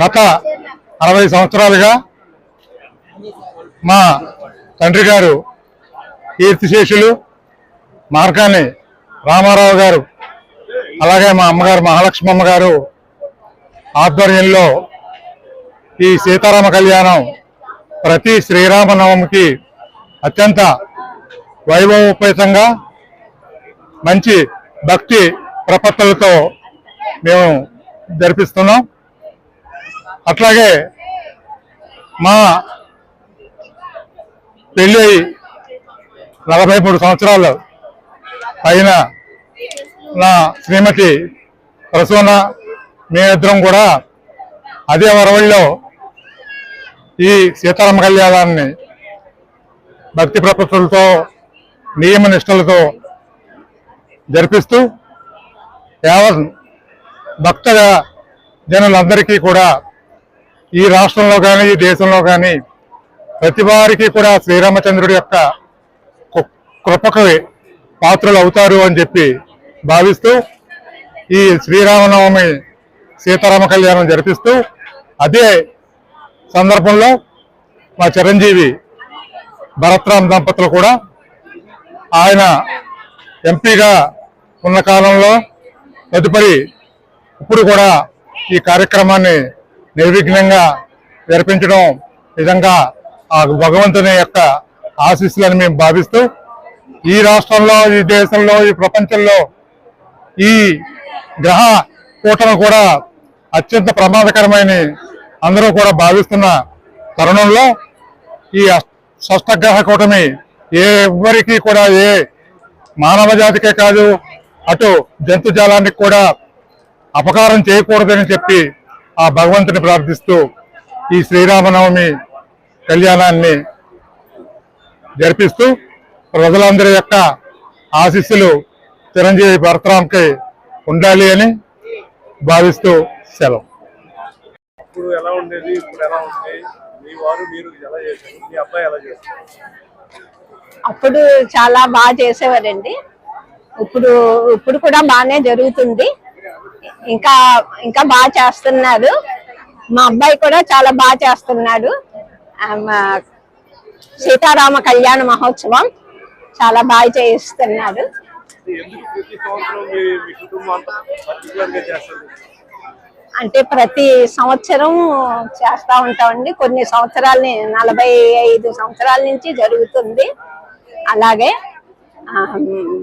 గత అరవై సంవత్సరాలుగా మా తండ్రి గారు కీర్తిశేషులు మార్కాని రామారావు గారు అలాగే మా అమ్మగారు మహాలక్ష్మమ్మ గారు ఆధ్వర్యంలో ఈ సీతారామ కళ్యాణం ప్రతి శ్రీరామనవమికి అత్యంత వైభవోపేతంగా మంచి భక్తి ప్రపత్తులతో మేము జరిపిస్తున్నాం. అట్లాగే మా పెళ్ళి అయి నలభై మూడు సంవత్సరాలు అయిన నా శ్రీమతి ప్రసూన మేమిద్దరం కూడా అదే వరవడిలో ఈ సీతారామ కళ్యాణాన్ని భక్తి ప్రపత్తులతో నియమ నిష్టలతో జరిపిస్తూ యావత్ భక్త జనులందరికీ కూడా ఈ రాష్ట్రంలో కానీ ఈ దేశంలో కానీ ప్రతి వారికి కూడా శ్రీరామచంద్రుడి యొక్క కు- కృపకు పాత్రలు అవుతారు అని చెప్పి భావిస్తూ ఈ శ్రీరామనవమి సీతారామ కళ్యాణం జరిపిస్తూ అదే సందర్భంలో మా చిరంజీవి భరత్రామ్ దంపతులు కూడా ఆయన ఎంపీగా ఉన్న కాలంలో తదుపరి ఇప్పుడు కూడా ఈ కార్యక్రమాన్ని నిర్విఘ్నంగా జరిపించడం నిజంగా ఆ భగవంతుని యొక్క ఆశీస్సులని మేము భావిస్తూ ఈ రాష్ట్రంలో ఈ దేశంలో ఈ ప్రపంచంలో ఈ గ్రహ కూటమి కూడా అత్యంత ప్రమాదకరమైన అందరూ కూడా భావిస్తున్న తరుణంలో ఈ షష్టగ్రహ కూటమి ఏ ఎవ్వరికీ కూడా ఏ మానవ జాతికే కాదు అటు జంతుజాలానికి కూడా అపకారం చేయకూడదని చెప్పి ఆ భగవంతుని ప్రార్థిస్తూ ఈ శ్రీరామనవమి కళ్యాణాన్ని జరిపిస్తూ ప్రజలందరి యొక్క ఆశీస్సులు చిరంజీవి భరతరాంకి ఉండాలి అని భావిస్తూ సెలవు. ఇప్పుడు ఎలా ఉండేది? ఇప్పుడు ఎలా ఉంది? మీ వారు మీరు ఎలా చేశారు? మీ అబ్బాయి ఎలా చేస్తారు అప్పుడు చాలా బాగా చేసేవారండి. ఇప్పుడు ఇప్పుడు కూడా బాగానే జరుగుతుంది. ఇంకా ఇంకా బాగా చేస్తున్నారు మా అబ్బాయి కూడా చాలా బాగా చేస్తున్నాడు. సీతారామ కళ్యాణ మహోత్సవం చాలా బాగా చేయిస్తున్నాడు. అంటే ప్రతి సంవత్సరం చేస్తూ ఉంటామండి. కొన్ని సంవత్సరాల నలభై ఐదు సంవత్సరాల నుంచి జరుగుతుంది. అలాగే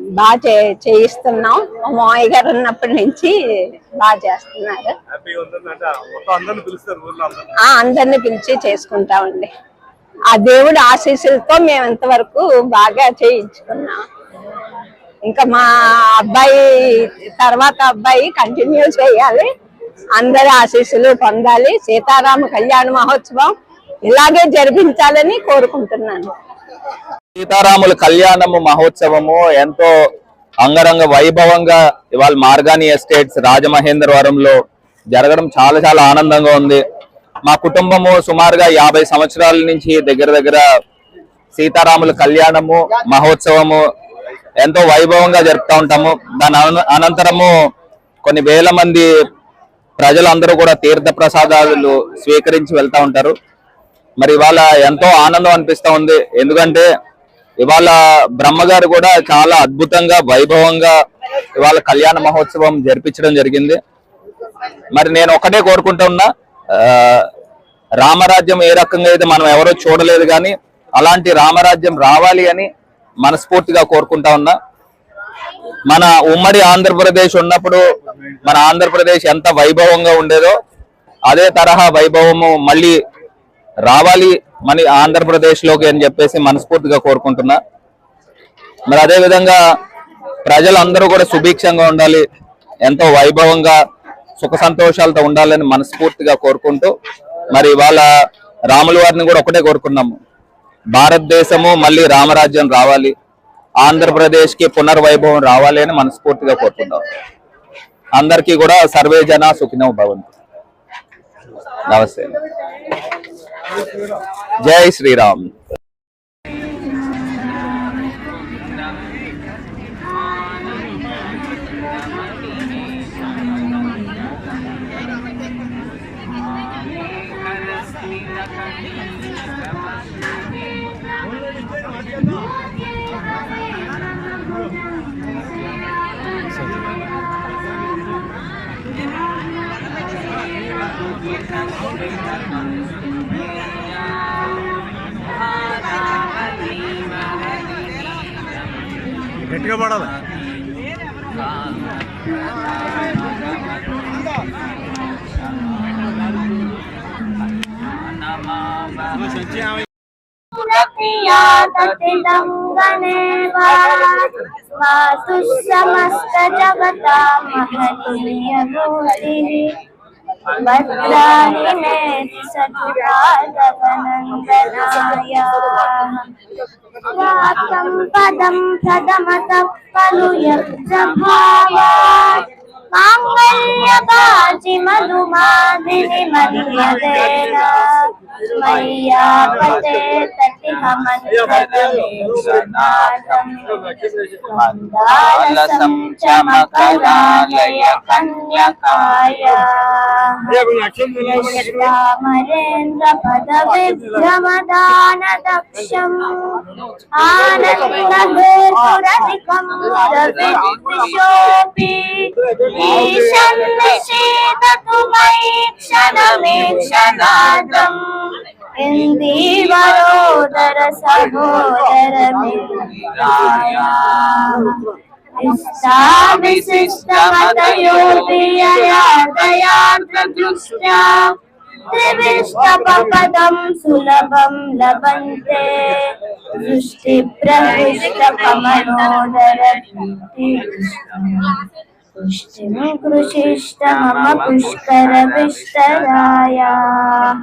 బాగా చే- చేయిస్తున్నాం. మా మామయ్య గారు ఉన్నప్పటి నుంచి బాగా చేస్తున్నారు. అందరిని పిలిచి చేసుకుంటామండి. ఆ దేవుడి ఆశీస్సులతో మేము ఇంతవరకు బాగా చేయించుకున్నాం. ఇంకా మా అబ్బాయి తర్వాత అబ్బాయి కంటిన్యూ చేయాలి. అందరి ఆశీస్సులు పొందాలి. సీతారామ కళ్యాణ మహోత్సవం ఇలాగే జరిపించాలని కోరుకుంటున్నాను. సీతారాముల కళ్యాణము మహోత్సవము ఎంతో అంగరంగ వైభవంగా ఇవాళ మార్గాని ఎస్టేట్స్ రాజమహేంద్రవరంలో జరగడం చాలా చాలా ఆనందంగా ఉంది. మా కుటుంబము సుమారుగా యాభై సంవత్సరాల నుంచి దగ్గర దగ్గర సీతారాముల కళ్యాణము మహోత్సవము ఎంతో వైభవంగా జరుపుతూ ఉంటాము. దాని అన- అనంతరము కొన్ని వేల మంది ప్రజలందరూ కూడా తీర్థ ప్రసాదాలు స్వీకరించి వెళ్తా ఉంటారు. మరి ఇవాళ ఎంతో ఆనందం అనిపిస్తూ ఉంది. ఎందుకంటే ఇవాళ బ్రహ్మగారు కూడా చాలా అద్భుతంగా వైభవంగా ఇవాళ కళ్యాణ మహోత్సవం జరిపించడం జరిగింది. మరి నేను ఒకటే కోరుకుంటున్నా రామరాజ్యం ఏ రకంగా అయితే మనం ఎవరో చూడలేదు కానీ అలాంటి రామరాజ్యం రావాలి అని మనస్ఫూర్తిగా కోరుకుంటా ఉన్నా. మన ఉమ్మడి ఆంధ్రప్రదేశ్ ఉన్నప్పుడు మన ఆంధ్రప్రదేశ్ ఎంత వైభవంగా ఉండేదో అదే తరహా వైభవము మళ్ళీ రావాలి మన ఆంధ్రప్రదేశ్లోకి అని చెప్పేసి మనస్ఫూర్తిగా కోరుకుంటున్నా. మరి అదేవిధంగా ప్రజలందరూ కూడా సుభిక్షంగా ఉండాలి ఎంతో వైభవంగా సుఖ సంతోషాలతో ఉండాలని మనస్ఫూర్తిగా కోరుకుంటూ మరి ఇవాళ రాముల వారిని కూడా ఒకటే కోరుకున్నాము. భారతదేశము మళ్ళీ రామరాజ్యం రావాలి ఆంధ్రప్రదేశ్కి పునర్వైభవం రావాలి అని మనస్ఫూర్తిగా కోరుకుందాం అందరికీ కూడా సర్వే జన సుఖినో భవంతు. నమస్తే. జై శ్రీరామ్. గట్టిగా పడాలి వాసు సమస్త జగత మహనీయ మూర్తి मे सतुरादवनन्दनाय वाक्यं पदं प्रथमतः खलु यज्ञभावात् माङ्गल्यकाचि मधुमादिनि मन्यदेन मय्यापते మందాలసం చమకరాలయ కన్యకాయ విశ్వామరేంద్ర పద విభ్రమదాన దక్షం ఆనంద గోపురధికం క్షణమే క్షణాదం सहोदर दृष्ट्या त्रिविष्टपदं सुलभं लभन्ते दृष्टिप्रविष्टकमनोदर पुष्टिं कृषिष्ट मम पुष्करविष्टरायाः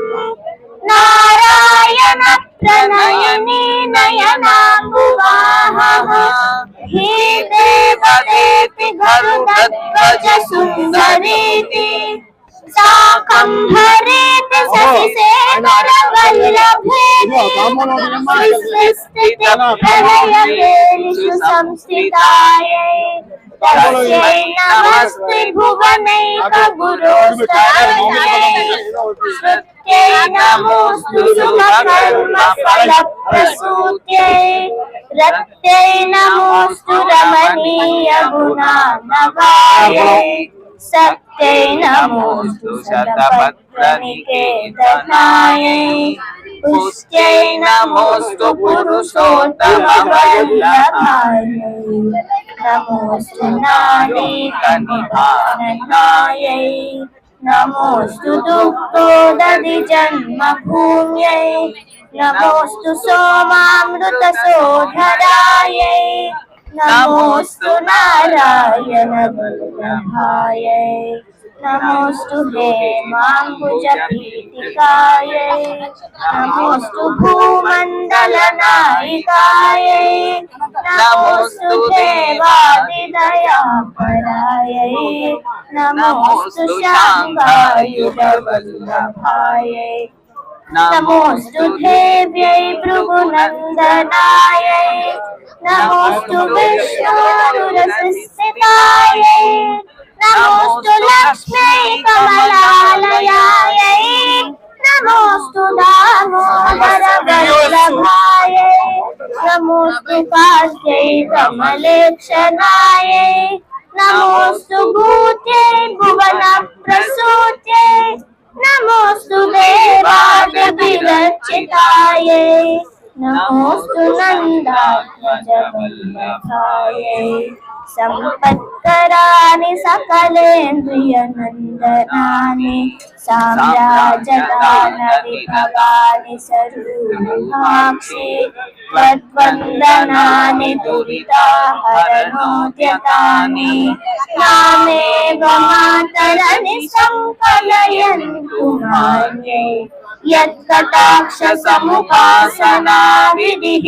नारायण प्रणयनी नयनाङ्गुवाहः हि देवदेति गरुडध्वज सुन्दरीति साकम्भरेति शशिशेखरवल्लभेति संस्थितायै तस्यै नमस्ते भुवनैकगुरोस्तरणे श्रुत्यै नमोऽस्तु सुखकर्मफलप्रसूत्यै रत्यै नमोऽस्तु रमणीयगुणानवायै सत्यै नमोऽस्तु शतपत्रनिकेतनायै पुष्ट्यै नमोऽस्तु पुरुषोत्तमवल्लभायै नमोऽस्तु नानीकनिधाननायै नमोऽस्तु दुःखोदधि जन्मभूम्यै नमोऽस्तु सोमामृतसोधरायै नमोऽस्तु नारायण वल्लभायै नमोऽस्तु हेमाम्बुजपीठिकायै नमोऽस्तु भूमण्डलनायिकायै। नमोऽस्तु देवादिदयापरायै। नमोऽस्तु शाङ्गायुधवल्लभायै नमोऽस्तु देव्यै भृगुनन्दनायै। नमोऽस्तु विष्णुरुरसिस्थितायै नमोस्तु लक्ष्मी कमलालयायै। नमोस्तु दामोदरवल्लभायै नमोस्तु काश्यै कमलेक्षणायै नमोस्तु भूते भुवन प्रसूते नमोस्तु देवादिविरचितायै नमोऽस्तु नन्दात्मजवल्लभायै सम्पत्कराणि सकलेन्द्रियनन्दनानि साम्राजदानविभवानि सरूहाक्षि त्वद्वन्दनानि दुरिताहरणोद्यतानि नामेव मातरनि सङ्कलयन्तु मान्यै यत्कटाक्ष समुपासना विधिः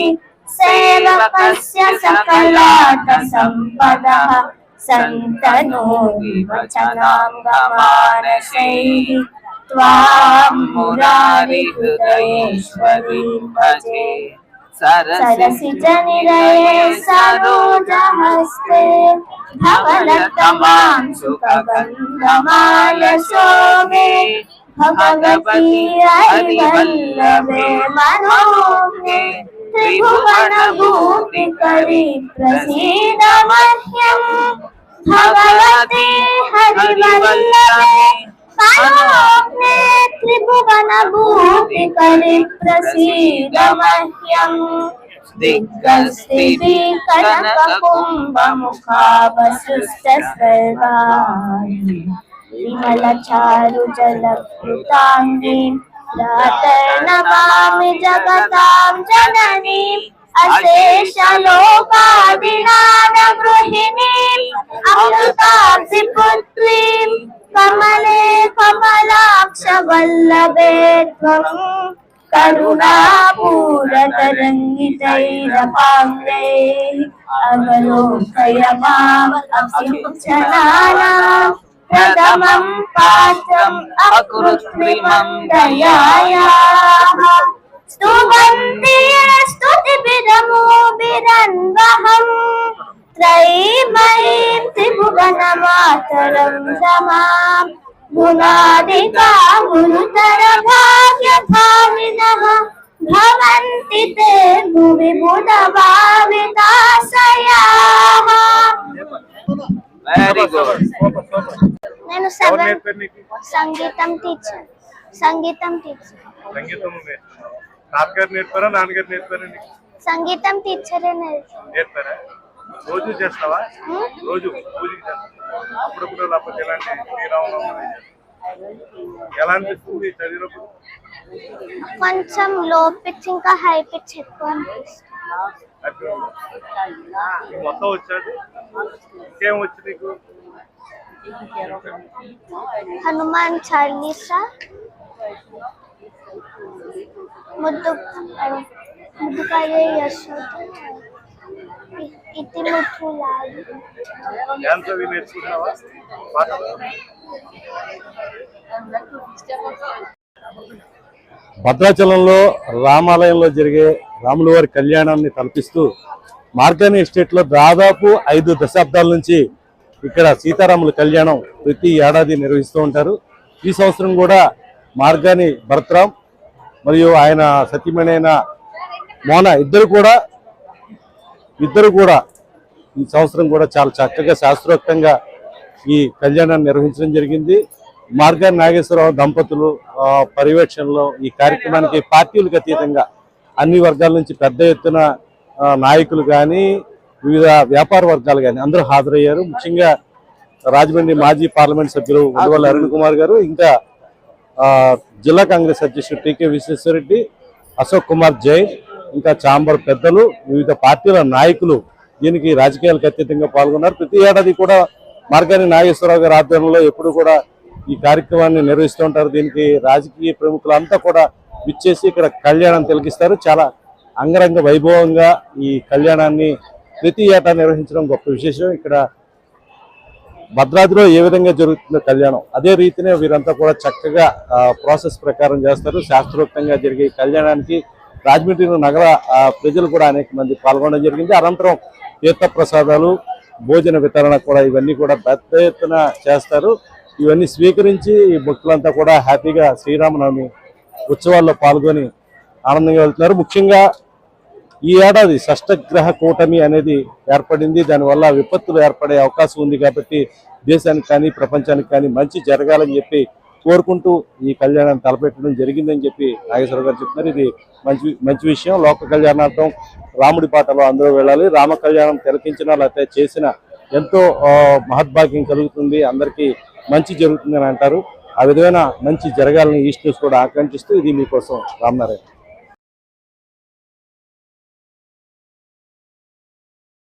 सेवकस्य सकलाट सम्पदः सन्तनोति वचनाङ्गमानसैः त्वां मुरारिहृदयेश्वरीं भजे सरसि च निरये सरोजहस्ते धवलतमां सुखगन्धमालसो मे भगवती हरिवल्लभे त्रिभुवन त्रिभुवनभूति कवि प्रसीद मह्यम। भगवती हरिवल्लभे त्रिभुवन त्रिभुवनभूति कवि प्रसीद मह्यम। दिग्गस्थिति कनककुम्भमुखावशिष्ट सर्वाणि विमल चारु जलभृताङ्गीं प्रातर्नमामि जगतां जननीम् अशेषलोकाभिनानगृहिणीम् अमृताब्धि पुत्रीम् कमले कमलाक्षवल्लभे त्वम् करुणापूरतरङ्गितैरपाङ्गैः अवलोकय माम् अभिक्षणानाम् प्रथमं पात्रम् अकृत्रिमं दयायाः स्तुवन्ति स्तुतिभिरमोभिरन्वहम् त्रयीमयीं त्रिभुवनमातरं रमाम् गुणादिका गुरुतर भाग्यभाविनः भवन्ति ते भुवि बुधभाविताशयाः వెరీ గుడ్ నేను ఎవరు సెవెన్ నేర్పారు నీకు సంగీతం టీచర్ సంగీతం టీచర్ సంగీతం నేర్పారు తాతగారు నేర్పారా నాన్నగారు నేర్పారా నీకు సంగీతం టీచరే నేర్పారు నేర్పారా రోజు చేస్తావా రోజు పూజకి చేస్తావా అప్పుడప్పుడు లేకపోతే ఇలాంటి శ్రీరామనవమి చేస్తావా? ఎలా అనిపిస్తుంది చదివినప్పుడు కొంచెం లో పిచ్ ఇంకా హై పిచ్ ఎక్కువ అనిపిస్తుంది హ్యాపీ నీకు మొత్తం వచ్చాడు? ఇంకేం వచ్చు నీకు? హనుమాన్ చాలీసా? ముద్దు ముద్దుకాయ యశోద ఇ- ఇతి ముట్టులాడు డ్యాన్స్ అవి నేర్చుకుంటున్నావా? పాటలు? భద్రాచలంలో రామాలయంలో జరిగే రాముల వారి కళ్యాణాన్ని తలపిస్తూ మార్కాని ఎస్టేట్లో దాదాపు ఐదు దశాబ్దాల నుంచి ఇక్కడ సీతారాముల కళ్యాణం ప్రతి ఏడాది నిర్వహిస్తూ ఉంటారు. ఈ సంవత్సరం కూడా మార్గాని భరత్రాం మరియు ఆయన సతీమణైన మోన ఇద్దరు కూడా ఇద్దరు కూడా ఈ సంవత్సరం కూడా చాలా చక్కగా శాస్త్రోక్తంగా ఈ కళ్యాణాన్ని నిర్వహించడం జరిగింది. మార్గాని నాగేశ్వరరావు దంపతులు పర్యవేక్షణలో ఈ కార్యక్రమానికి పార్టీలకు అతీతంగా అన్ని వర్గాల నుంచి పెద్ద ఎత్తున నాయకులు కానీ వివిధ వ్యాపార వర్గాలు కానీ అందరూ హాజరయ్యారు. ముఖ్యంగా రాజమండ్రి మాజీ పార్లమెంట్ సభ్యులు ఉండవల్లి అరుణ్ కుమార్ గారు ఇంకా జిల్లా కాంగ్రెస్ అధ్యక్షుడు టీకే విశ్వేశ్వరరెడ్డి అశోక్ కుమార్ జైన్ ఇంకా చాంబర్ పెద్దలు వివిధ పార్టీల నాయకులు దీనికి రాజకీయాలకు అత్యధికంగా పాల్గొన్నారు. ప్రతి ఏడాది కూడా మార్గాని నాగేశ్వరరావు గారి ఆధ్వర్యంలో ఎప్పుడు కూడా ఈ కార్యక్రమాన్ని నిర్వహిస్తూ ఉంటారు. దీనికి రాజకీయ ప్రముఖులంతా కూడా విచ్చేసి ఇక్కడ కళ్యాణం తిలకిస్తారు. చాలా అంగరంగ వైభవంగా ఈ కళ్యాణాన్ని ప్రతి ఏటా నిర్వహించడం గొప్ప విశేషం. ఇక్కడ భద్రాద్రిలో ఏ విధంగా జరుగుతుందో కళ్యాణం అదే రీతినే వీరంతా కూడా చక్కగా ప్రాసెస్ ప్రకారం చేస్తారు. శాస్త్రోక్తంగా జరిగే కళ్యాణానికి రాజమండ్రి నగర ప్రజలు కూడా అనేక మంది పాల్గొనడం జరిగింది. అనంతరం తీర్థ ప్రసాదాలు భోజన వితరణ కూడా ఇవన్నీ కూడా పెద్ద ఎత్తున చేస్తారు. ఇవన్నీ స్వీకరించి ఈ భక్తులంతా కూడా హ్యాపీగా శ్రీరామనవమి ఉత్సవాల్లో పాల్గొని ఆనందంగా వెళ్తున్నారు. ముఖ్యంగా ఈ ఏడాది షష్టగ్రహ కూటమి అనేది ఏర్పడింది. దానివల్ల విపత్తులు ఏర్పడే అవకాశం ఉంది కాబట్టి దేశానికి కానీ ప్రపంచానికి కానీ మంచి జరగాలని చెప్పి కోరుకుంటూ ఈ కళ్యాణాన్ని తలపెట్టడం జరిగిందని చెప్పి నాగేశ్వర గారు చెప్తున్నారు. ఇది మంచి మంచి విషయం. లోక కళ్యాణార్థం రాముడి పాటలో అందరూ వెళ్ళాలి. రామ కళ్యాణం తిలకించిన లేకపోతే చేసిన ఎంతో మహద్భాగ్యం కలుగుతుంది. అందరికీ మంచి జరుగుతుంది అని అంటారు. ఆ విధమైన మంచి జరగాలని ఈస్ట్ న్యూస్ కూడా ఆకాంక్షిస్తూ ఇది మీకోసం రామ్నారాయణ.